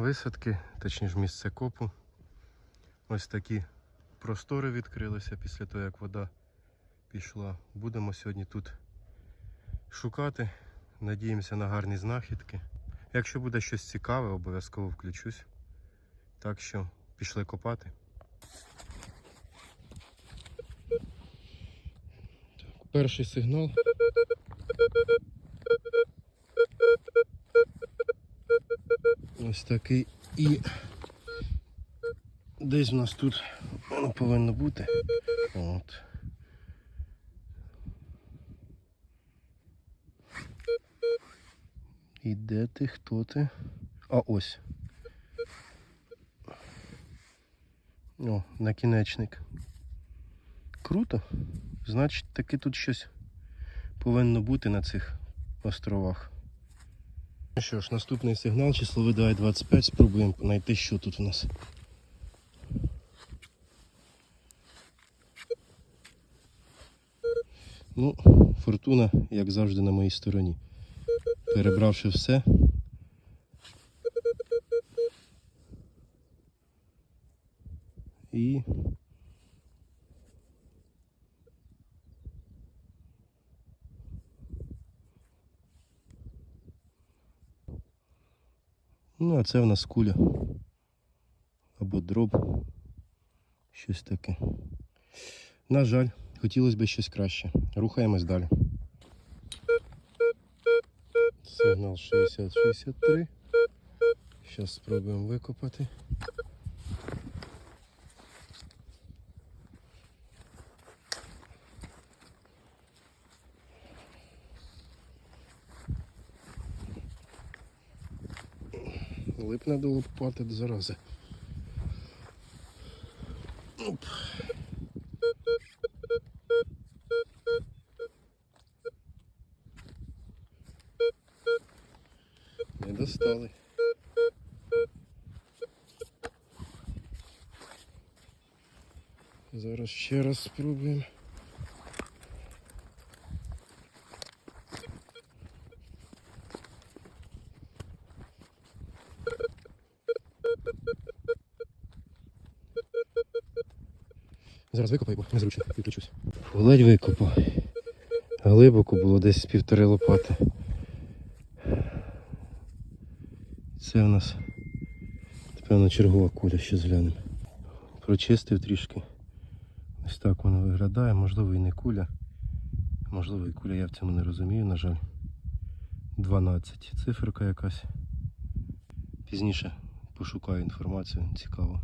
висадки, точніше місце копу. Ось такі простори відкрилися після того, як вода пішла. Будемо сьогодні тут шукати. Надіємося на гарні знахідки. Якщо буде щось цікаве, обов'язково включусь. Так що пішли копати. Перший сигнал. Ось такий і десь в нас тут воно повинно бути. От. І де ти, хто ти? А ось. О, накінечник. Круто. Значить, таки тут щось повинно бути на цих островах. Ну що ж, наступний сигнал, число видає 25, спробуємо знайти, що тут у нас. Ну, фортуна, як завжди, на моїй стороні. Перебравши все. І Ну, а це в нас куля. Або дроб. Щось таке. На жаль, хотілося б щось краще. Рухаємось далі. Сигнал 60-63. Зараз спробуємо викопати. Липне до лопати до зарази. Оп. Не достали. Зараз ще раз спробуємо. Зараз викопаю, бо незручно, відключусь. Ледь викопав. Глибоко було десь півтори лопати. Це в нас, напевно, чергова куля, ще зглянемо. Прочистив трішки. Ось так воно виглядає. Можливо і не куля. Можливо і куля, я в цьому не розумію, на жаль. 12. Циферка якась. Пізніше пошукаю інформацію, цікаво.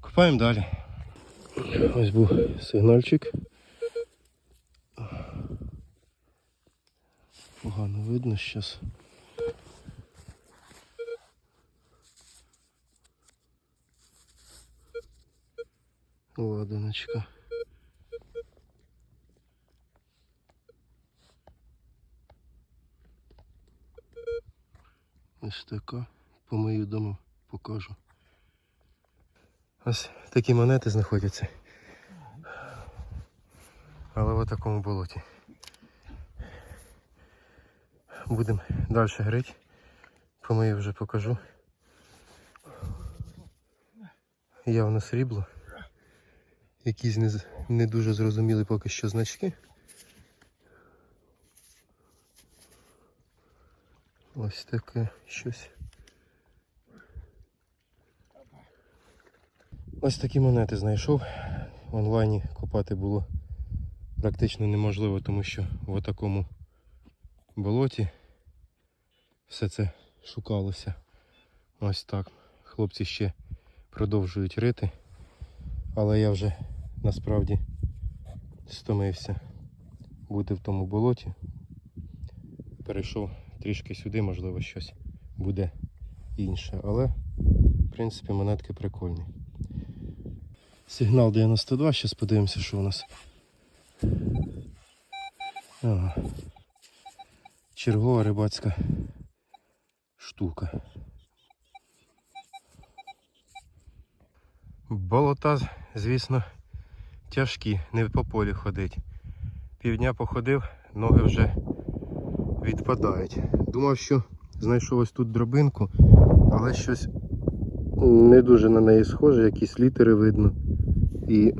Копаємо далі. Ось був сигнальчик. Погано видно зараз. Ладаночка. Ось така. Помию дома, покажу. Ось такі монети знаходяться. Але в такому болоті. Будемо далі грити. Помию вже покажу. Явно срібло. Якісь не, не дуже зрозуміли поки що значки. Ось таке щось. Ось такі монети знайшов. В онлайні копати було практично неможливо, тому що в такому болоті все це шукалося. Ось так. Хлопці ще продовжують рити, але я вже насправді стомився бути в тому болоті. Перейшов трішки сюди, можливо, щось буде інше, але в принципі монетки прикольні. Сигнал 92, зараз подивимося, що у нас. Ага. Чергова рибацька штука. Болота, звісно, тяжкі, не по полі ходить. Півдня походив, ноги вже відпадають. Думав, що знайшов ось тут дробинку, але щось не дуже на неї схоже, якісь літери видно. І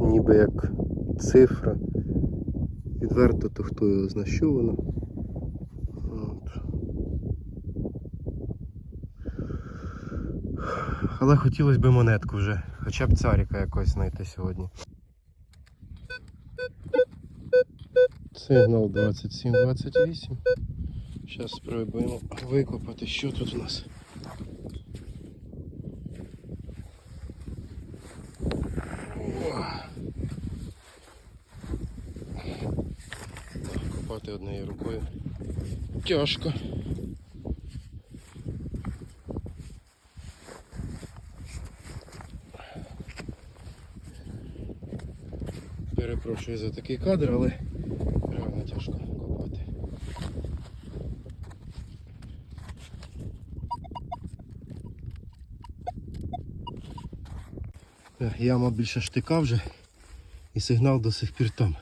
ніби як цифра. Відверто, то хто його знає, що воно. Але хотілося б монетку вже, хоча б царіка якось знайти сьогодні. Сигнал 2728. Зараз спробуємо викопати, що тут у нас. Копати однією рукою. Тяжко. Перепрошую за такий кадр, але реально тяжко копати. Е, Яма більше штика вже і сигнал до сих пір там.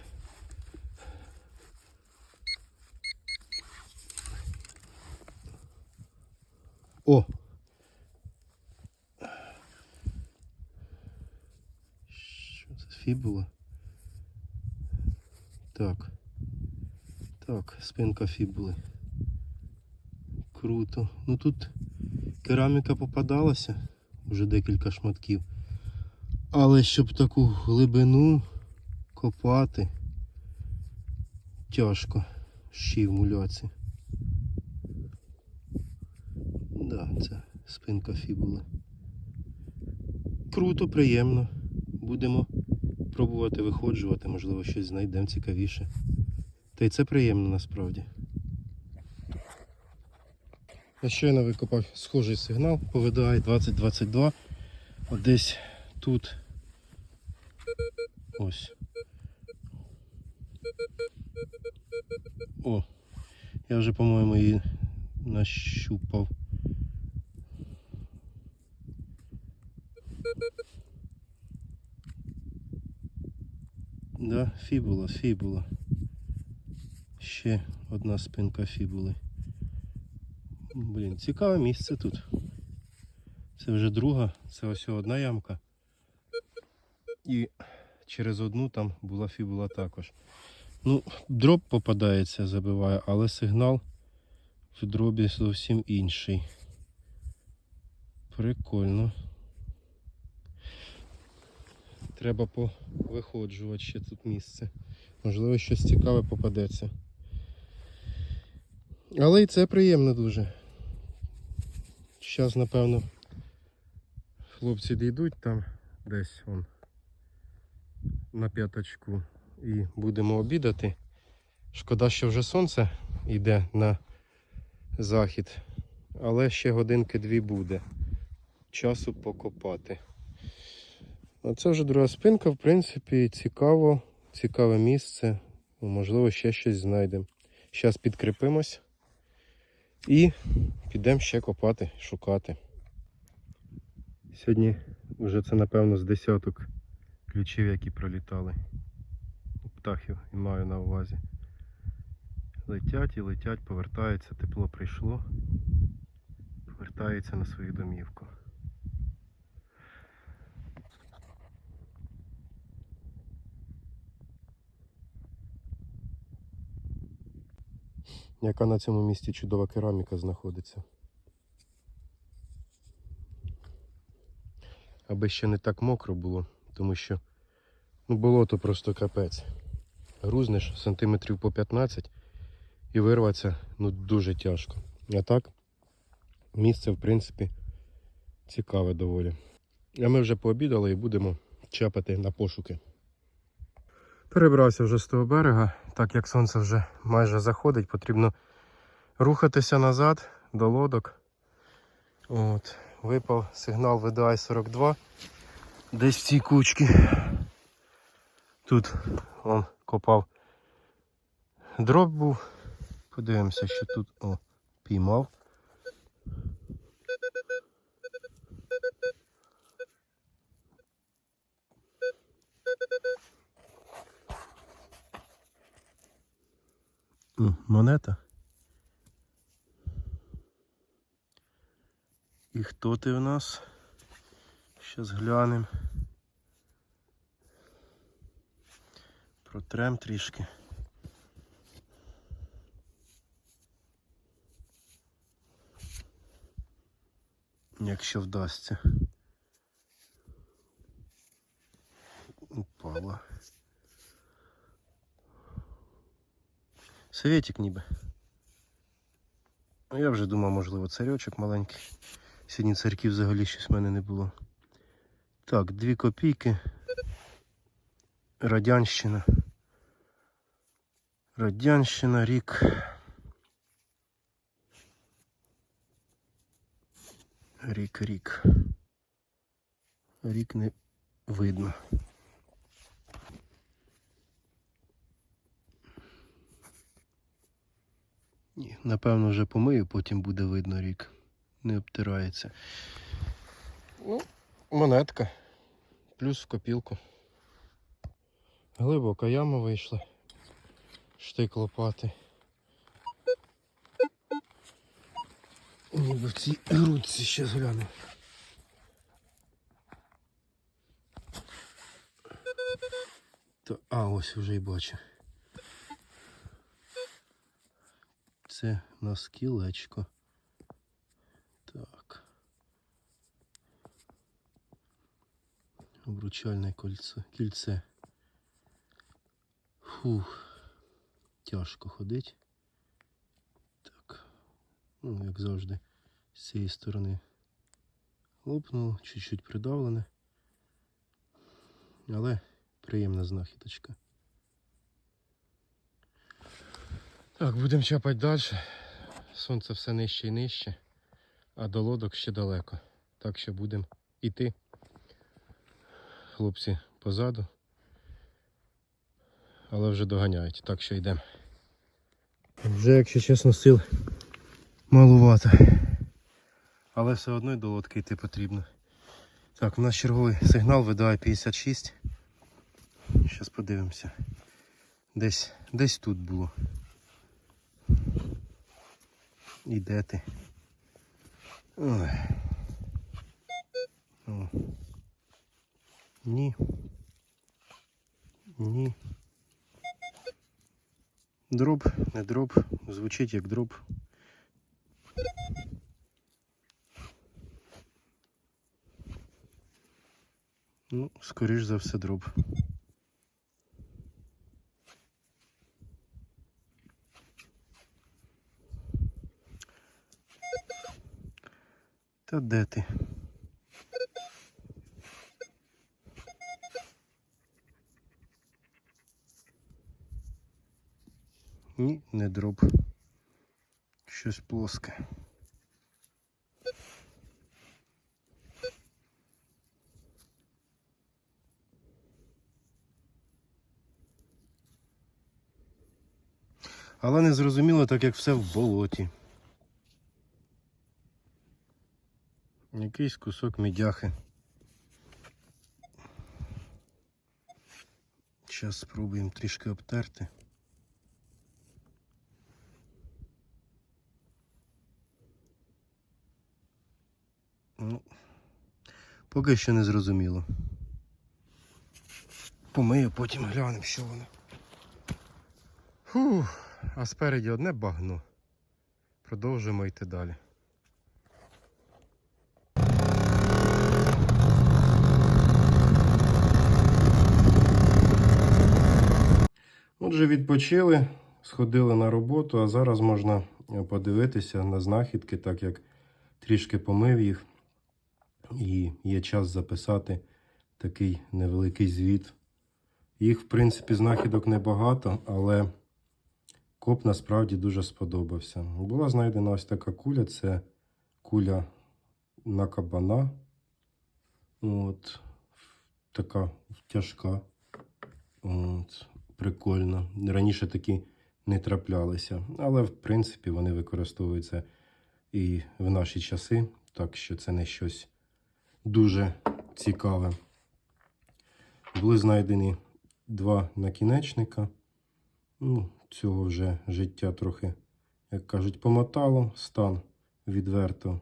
О! Що це фібула? Так. Так, спинка фібули. Круто. Ну тут кераміка попадалася, вже декілька шматків. Але щоб таку глибину копати тяжко ще й в муляці. Да, це спинка фібули. Круто, приємно. Будемо пробувати виходжувати, можливо, щось знайдемо цікавіше. Та й це приємно насправді. Я щойно викопав схожий сигнал по VDI 2022. От десь тут. Ось. О, я вже, по-моєму, її нащупав. Да, фібула, фібула. Ще одна спинка фібули. Блін, цікаве місце тут. Це вже друга, це ось одна ямка. І через одну там була фібула також. Ну, дроб попадається, забиває, але сигнал в дробі зовсім інший. Прикольно. Треба повиходжувати ще тут місце. Можливо, щось цікаве попадеться. Але і це приємно дуже. Зараз, напевно, хлопці дійдуть там десь вон на п'яточку і будемо обідати. Шкода, що вже сонце йде на захід, але ще годинки-дві буде часу покопати. А це вже друга спинка, в принципі, цікаво, цікаве місце. Можливо, ще щось знайдемо. Зараз підкріпимось і підемо ще копати, шукати. Сьогодні вже це, напевно, з десяток ключів, які пролітали. Птахів і маю на увазі. Летять і летять, повертаються, тепло прийшло, повертаються на свою домівку. Яка на цьому місці чудова кераміка знаходиться. Аби ще не так мокро було, тому що ну, болото просто капець. Грузнеш сантиметрів по 15 і вирватися ну, дуже тяжко. А так, місце, в принципі, цікаве доволі. А ми вже пообідали і будемо чапати на пошуки. Перебрався вже з того берега, так як сонце вже майже заходить, потрібно рухатися назад до лодок. От, Випав сигнал VDI 42 десь в цій кучці. Тут он копав дроб був. Подивимося, що тут о, піймав. Монета. І хто ти в нас? Щас глянем. Протрем трішки. Якщо вдасться. Упала. Советик ніби. А Я вже думав, можливо, царьочок маленький. Сьогодні царьків взагалі щось в мене не було. Так, дві копійки. Радянщина. Радянщина, рік. Рік, рік. Рік не видно. Ні, напевно, вже помию, потім буде видно рік. Не обтирається. Ну, монетка. Плюс в копілку. Глибока яма вийшла. Штик лопати. Ніби в цій грудці ще згляну. То, а, ось вже й бачу. Це у нас кілечко. Так. Обручальне кольцо. Кільце. Фух. Тяжко ходить. Так. Ну, як завжди, з цієї сторони лопнуло, чуть-чуть придавлене. Але приємна знахідочка. Так, будемо чапати далі. Сонце все нижче і нижче, а до лодок ще далеко. Так що будемо йти. Хлопці позаду. Але вже доганяють, так що йдемо. Вже, якщо чесно, сил малувато. Але все одно й до лодки йти потрібно. Так, у нас черговий сигнал видає 56. Зараз подивимося. Десь, десь тут було. І де ти? Ой. О. Ні. Ні. Дроб, не дроб, звучить як дроб. Ну, скоріш за все дроб. Та де ти? Ні, не дроб. Щось плоске. Але не зрозуміло, так як все в болоті. Якийсь кусок мідяхи. Зараз спробуємо трішки обтерти. Ну, поки що не зрозуміло. Помию, потім глянемо, що воно. Фух, а спереді одне багно. Продовжуємо йти далі. Отже, відпочили, сходили на роботу, а зараз можна подивитися на знахідки, так як трішки помив їх. І є час записати такий невеликий звіт. Їх, в принципі, знахідок небагато, але коп насправді дуже сподобався. Була знайдена ось така куля, це куля на кабана. От, така тяжка. От, прикольно. Раніше такі не траплялися, але в принципі вони використовуються і в наші часи, так що це не щось дуже цікаве. Були знайдені два накінечника. Ну, цього вже життя трохи, як кажуть, помотало, стан відверто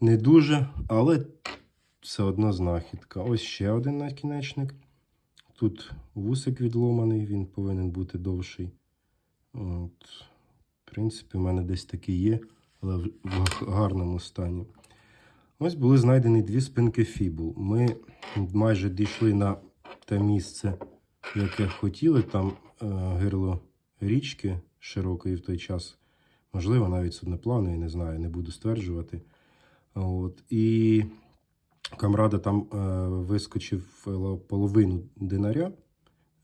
Не дуже, але все одно знахідка. Ось ще один накінечник. Тут вусик відломаний, він повинен бути довший. От. В принципі, в мене десь такий є, але в гарному стані. Ось були знайдені дві спинки фібул. Ми майже дійшли на те місце, яке хотіли. Там е, гирло річки широкої в той час. Можливо, навіть судноплавної, не знаю, не буду стверджувати. От. І камрада там е, вискочив половину динаря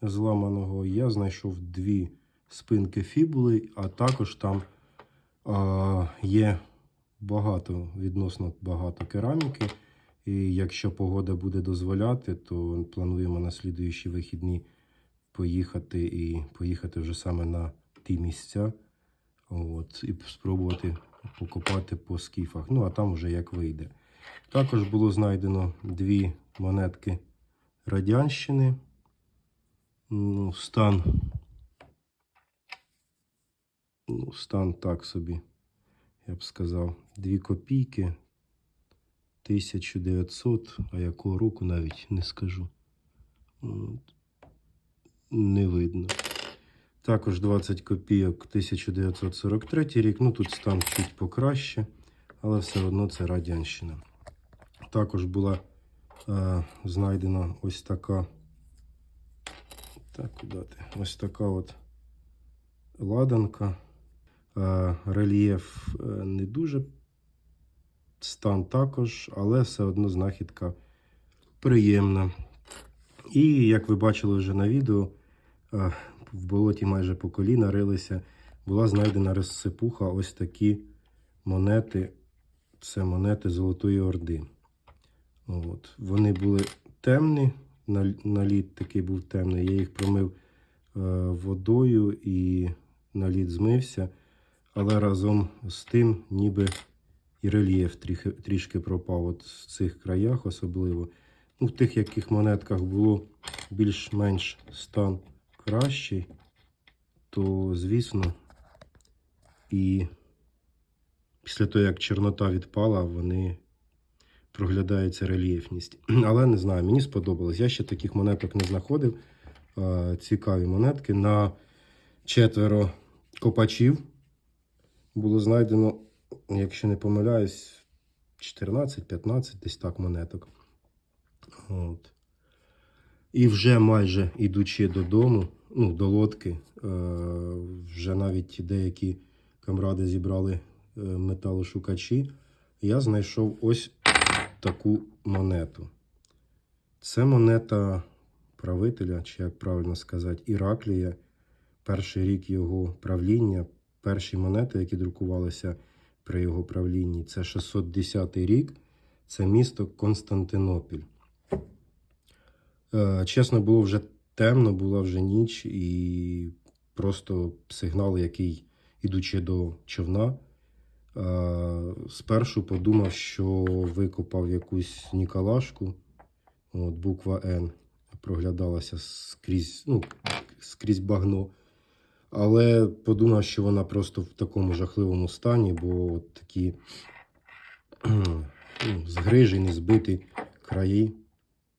зламаного. Я знайшов дві спинки фібули, а також там е, є багато, відносно багато кераміки. І якщо погода буде дозволяти, то плануємо на слідуючі вихідні поїхати і поїхати вже саме на ті місця. От, і спробувати покопати по скіфах. Ну, а там вже як вийде. Також було знайдено дві монетки Радянщини. Ну, стан. Ну, стан так собі, я б сказав. Дві копійки. 1900, а якого року навіть не скажу. От. Не видно. Також 20 копійок 1943 рік. Ну тут стан чуть покраще, але все одно це Радянщина. Також була е, знайдена ось така. Так, куди ти? Ось така от ладанка. Е, рельєф е, не дуже стан також, але все одно знахідка приємна. І як ви бачили вже на відео, е, в болоті майже по коліна рилися, була знайдена розсипуха ось такі монети. Це монети Золотої Орди. От. Вони були темні, наліт такий був темний. Я їх промив водою і наліт змився. Але разом з тим, ніби і рельєф трішки, трішки пропав от в цих краях особливо. Ну, в тих, яких монетках було більш-менш стан кращий, то, звісно, і після того, як чорнота відпала, вони проглядається рельєфність. Але не знаю, мені сподобалось. Я ще таких монеток не знаходив. Цікаві монетки. На четверо копачів було знайдено, якщо не помиляюсь, 14-15 десь так монеток. От. І вже майже ідучи додому, ну, до лодки, е, вже навіть деякі камради зібрали е, металошукачі, я знайшов ось таку монету. Це монета правителя, чи як правильно сказати, Іраклія. Перший рік його правління, перші монети, які друкувалися при його правлінні, це 610 рік, це місто Константинопіль. Е, Чесно, було вже темно, була вже ніч, і просто сигнал, який, ідучи до човна, е, спершу подумав, що викопав якусь ніколашку, от, буква Н проглядалася скрізь, ну, скрізь багно. Але подумав, що вона просто в такому жахливому стані, бо от такі ну, згрижені, збиті краї.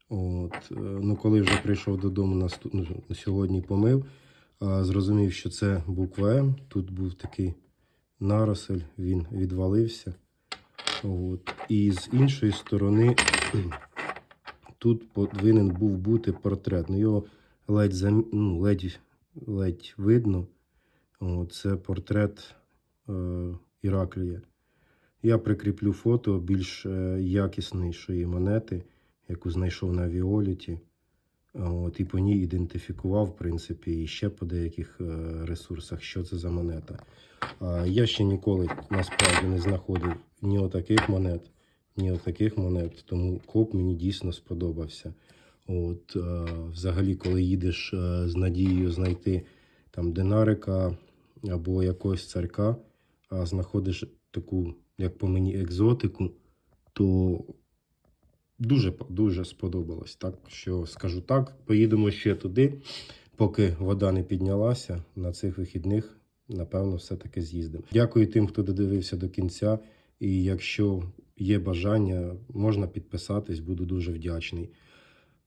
От, е, ну, коли вже прийшов додому наступ... ну, сьогодні помив, зрозумів, що це буква М. Тут був такий наросель, він відвалився. От. І з іншої сторони тут повинен був бути портрет. Ну, його ледь, зам... ну, ледь, ледь видно. Це портрет е, Іраклія. Я прикріплю фото більш е, якіснішої монети, яку знайшов на Віоліті. От, і по ній ідентифікував, в принципі, і ще по деяких е, ресурсах, що це за монета. Я ще ніколи насправді не знаходив ні отаких монет, ні отаких монет, тому коп мені дійсно сподобався. От, е, взагалі, коли їдеш е, з надією знайти там динарика або якогось царка, а знаходиш таку, як по мені, екзотику, то дуже, дуже сподобалось. Так що скажу так, поїдемо ще туди, поки вода не піднялася на цих вихідних. Напевно, все-таки з'їздимо. Дякую тим, хто додивився до кінця. І якщо є бажання, можна підписатись, буду дуже вдячний.